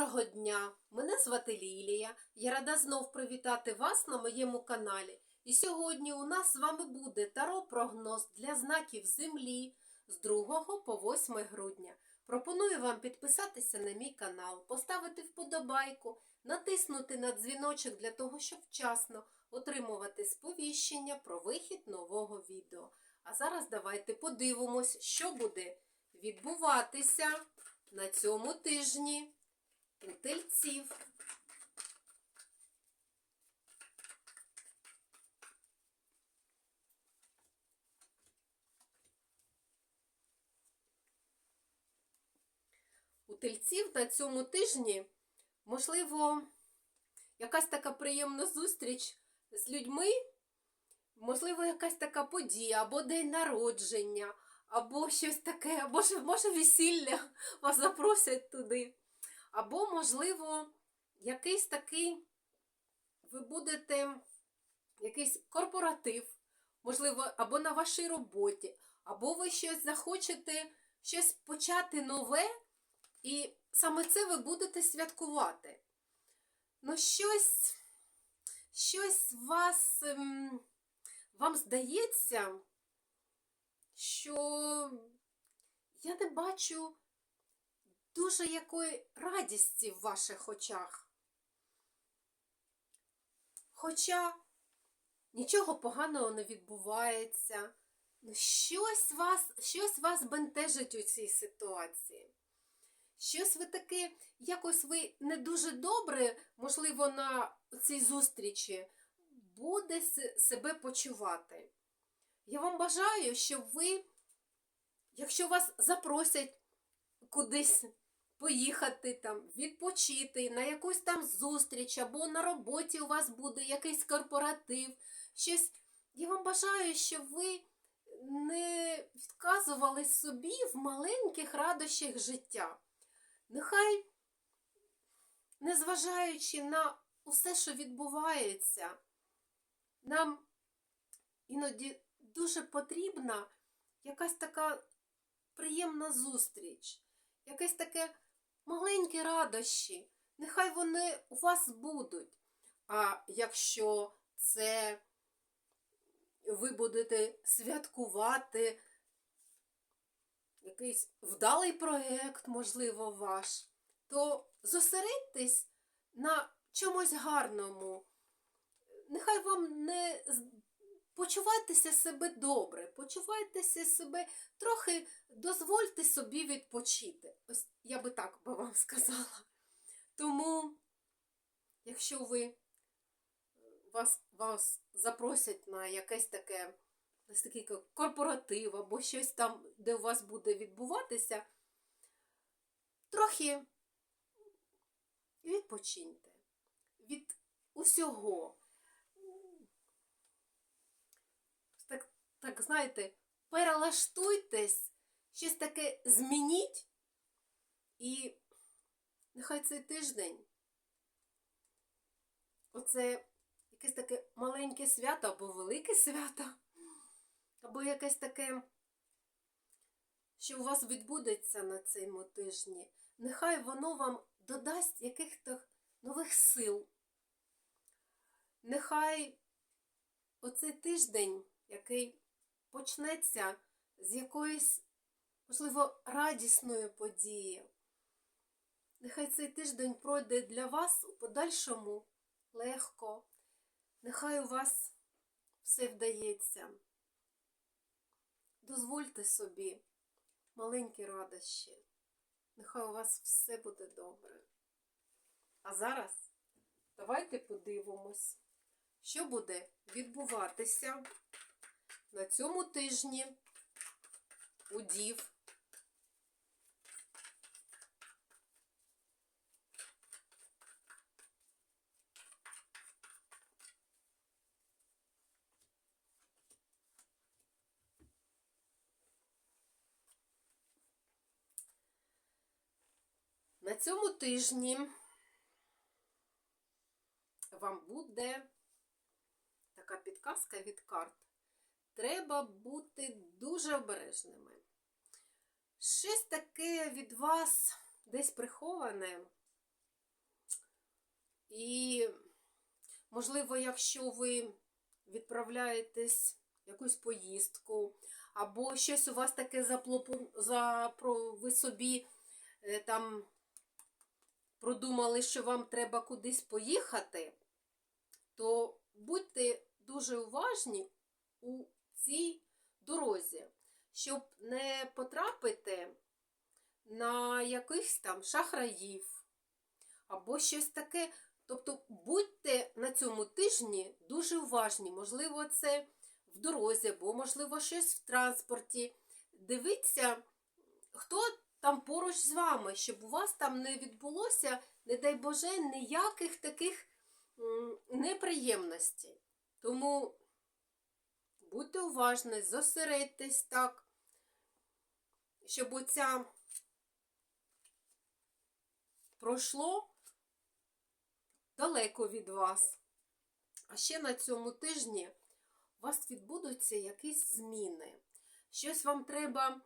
Доброго дня! Мене звати Лілія. Я рада знов привітати вас на моєму каналі. І сьогодні у нас з вами буде таро-прогноз для знаків Землі з 2 по 8 грудня. Пропоную вам підписатися на мій канал, поставити вподобайку, натиснути на дзвіночок для того, щоб вчасно отримувати сповіщення про вихід нового відео. А зараз давайте подивимось, що буде відбуватися на цьому тижні тельців. У тельців на цьому тижні, можливо, якась така приємна зустріч з людьми, можливо, якась така подія, або день народження, або щось таке, або може весілля вас запросять туди. Або, можливо, якийсь такий, ви будете якийсь корпоратив, можливо, або на вашій роботі, або ви щось захочете щось почати нове, і саме це ви будете святкувати. Ну, щось, щось вас, ем, вам здається, що я не бачу дуже якої радісті в ваших очах. Хоча нічого поганого не відбувається, ну щось вас, щось вас бентежить у цій ситуації. Щось ви таке, якось ви не дуже добре, можливо, на цій зустрічі буде себе почувати. Я вам бажаю, щоб ви, якщо вас запросять кудись поїхати там, відпочити, на якусь там зустріч, або на роботі у вас буде якийсь корпоратив, щось. Я вам бажаю, щоб ви не відказували собі в маленьких радощах життя. Нехай, незважаючи на усе, що відбувається, нам іноді дуже потрібна якась така приємна зустріч, якесь таке маленькі радощі. Нехай вони у вас будуть. А якщо це ви будете святкувати якийсь вдалий проєкт, можливо, ваш, то зосередьтесь на чомусь гарному. Нехай вам не почувайтеся себе добре, почувайтеся себе трохи дозвольте собі відпочити. Ось я би так би вам сказала. Тому, якщо ви вас, вас запросять на якесь таке такий корпоратив або щось там, де у вас буде відбуватися, трохи відпочиньте від усього. Так, знаєте, перелаштуйтесь, щось таке змініть, і нехай цей тиждень оце якесь таке маленьке свято або велике свято, або якесь таке, що у вас відбудеться на цьому тижні, нехай воно вам додасть яких-то нових сил. Нехай оцей тиждень, який почнеться з якоїсь, можливо, радісної події. Нехай цей тиждень пройде для вас у подальшому легко. Нехай у вас все вдається. Дозвольте собі маленькі радощі. Нехай у вас все буде добре. А зараз давайте подивимось, що буде відбуватися на цьому тижні у дів. На цьому тижні вам буде така підказка від карт. Треба бути дуже обережними. Щось таке від вас десь приховане, І, можливо, якщо ви відправляєтесь в якусь поїздку, або щось у вас таке заплопу... запро... ви собі е, там продумали, що вам треба кудись поїхати, то будьте дуже уважні у цій дорозі, щоб не потрапити на якихось там шахраїв або щось таке. Тобто будьте на цьому тижні дуже уважні. Можливо, це в дорозі, або, можливо, щось в транспорті. Дивіться, хто там поруч з вами, щоб у вас там не відбулося, не дай Боже, ніяких таких неприємностей. Тому будьте уважні, зосередьтесь так, щоб оця пройшло далеко від вас. А ще на цьому тижні у вас відбудуться якісь зміни. Щось вам треба,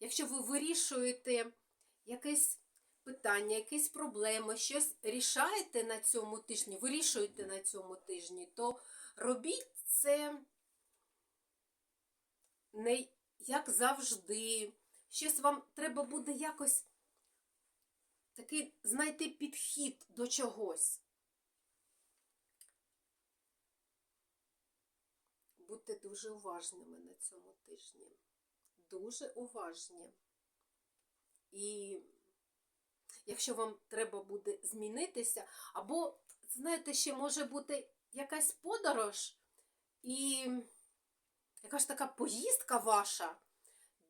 якщо ви вирішуєте якесь питання, якісь проблеми, щось рішаєте на цьому тижні, вирішуєте на цьому тижні, то робіть це не як завжди. Щось вам треба буде якось такий знайти підхід до чогось. Будьте дуже уважними на цьому тижні. Дуже уважні. І якщо вам треба буде змінитися, або, знаєте, ще може бути якась подорож і якась така поїздка ваша,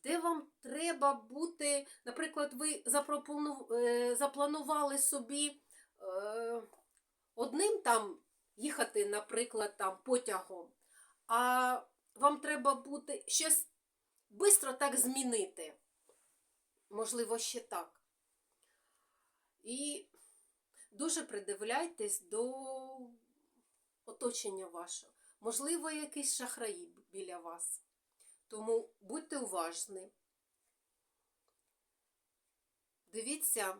де вам треба бути, наприклад, ви е, запланували собі е, одним там їхати, наприклад, там потягом, а вам треба буде щось швидко так змінити. Можливо, ще так. І дуже придивляйтесь до оточення вашого. Можливо, якісь шахраї біля вас. Тому будьте уважні. Дивіться,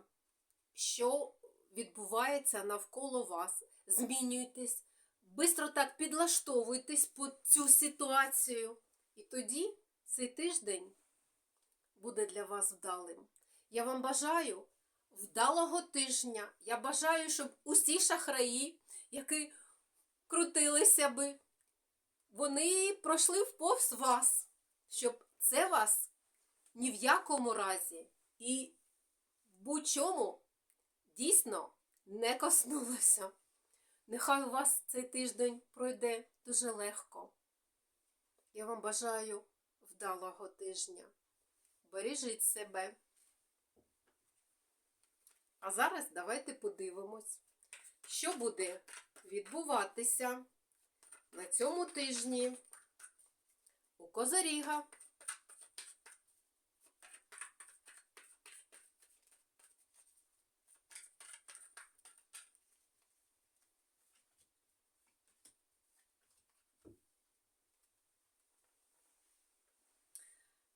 що відбувається навколо вас. Змінюйтесь, бистро так підлаштовуйтесь по цю ситуацію. І тоді цей тиждень буде для вас вдалим. Я вам бажаю вдалого тижня. Я бажаю, щоб усі шахраї, які крутилися би, вони пройшли в повз вас, щоб це вас ні в якому разі і в будь-чому дійсно не коснулося. Нехай у вас цей тиждень пройде дуже легко. Я вам бажаю вдалого тижня. Бережіть себе. А зараз давайте подивимось, що буде відбуватися на цьому тижні у Козаріга.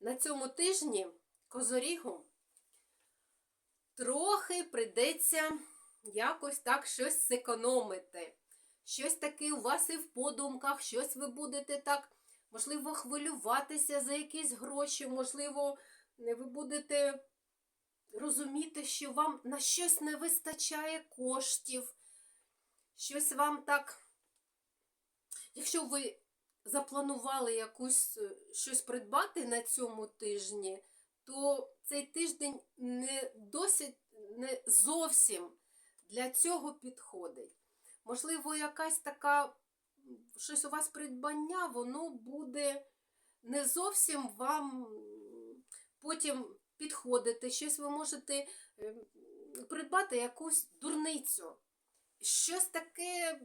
На цьому тижні Козорігу трохи прийдеться якось так щось зекономити. Щось таке у вас і в подумках, щось ви будете так, можливо, хвилюватися за якісь гроші, можливо, ви будете розуміти, що вам на щось не вистачає коштів, щось вам так, якщо ви запланували якусь щось придбати на цьому тижні, то цей тиждень не досить, не зовсім для цього підходить. Можливо, якась така, щось у вас придбання, воно буде не зовсім вам потім підходити. Щось ви можете е, придбати якусь дурницю. Щось таке,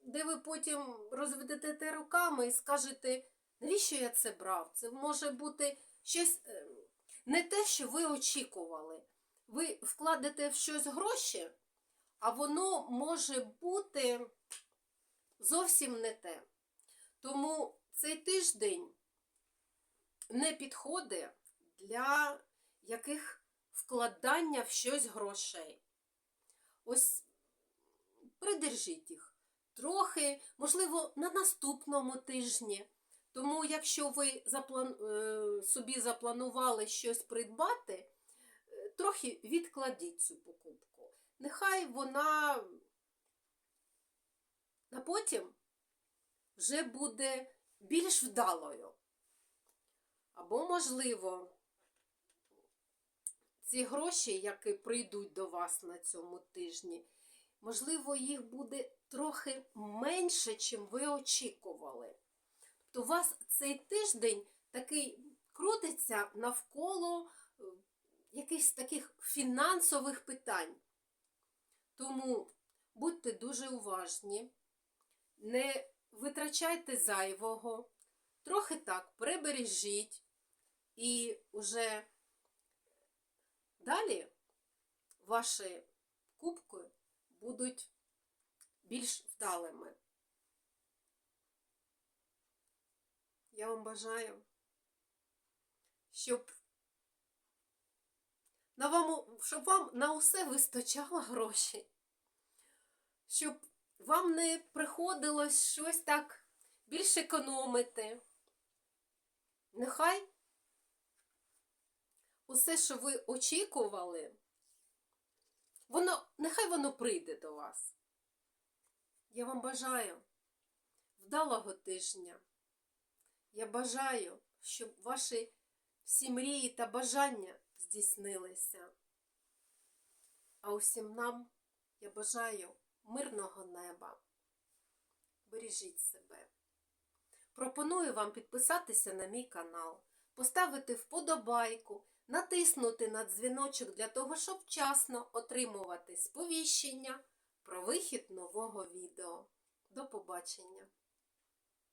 де ви потім розведете руками і скажете, навіщо я це брав? Це може бути щось е, не те, що ви очікували. Ви вкладете в щось гроші, а воно може бути зовсім не те. Тому цей тиждень не підходить для яких вкладання в щось грошей. ось придержіть їх трохи, можливо, на наступному тижні. Тому, якщо ви заплан... е, собі запланували щось придбати, е, трохи відкладіть цю покупку. Нехай вона на потім вже буде більш вдалою. Або, можливо, ці гроші, які прийдуть до вас на цьому тижні, можливо, їх буде трохи менше, чим ви очікували. Тобто у вас цей тиждень такий крутиться навколо е, якихось таких фінансових питань. Тому будьте дуже уважні, не витрачайте зайвого, трохи так прибережіть. І уже далі ваші кубки будуть більш вдалими. Я вам бажаю, щоб на вам, щоб вам на усе вистачало грошей, щоб вам не приходилось щось так більш економити. Нехай усе, що ви очікували, воно, нехай воно прийде до вас. Я вам бажаю вдалого тижня. Я бажаю, щоб ваші всі мрії та бажання здійснилися. А усім нам я бажаю мирного неба. Бережіть себе. Пропоную вам підписатися на мій канал, поставити вподобайку, натиснути на дзвіночок для того, щоб вчасно отримувати сповіщення про вихід нового відео. До побачення!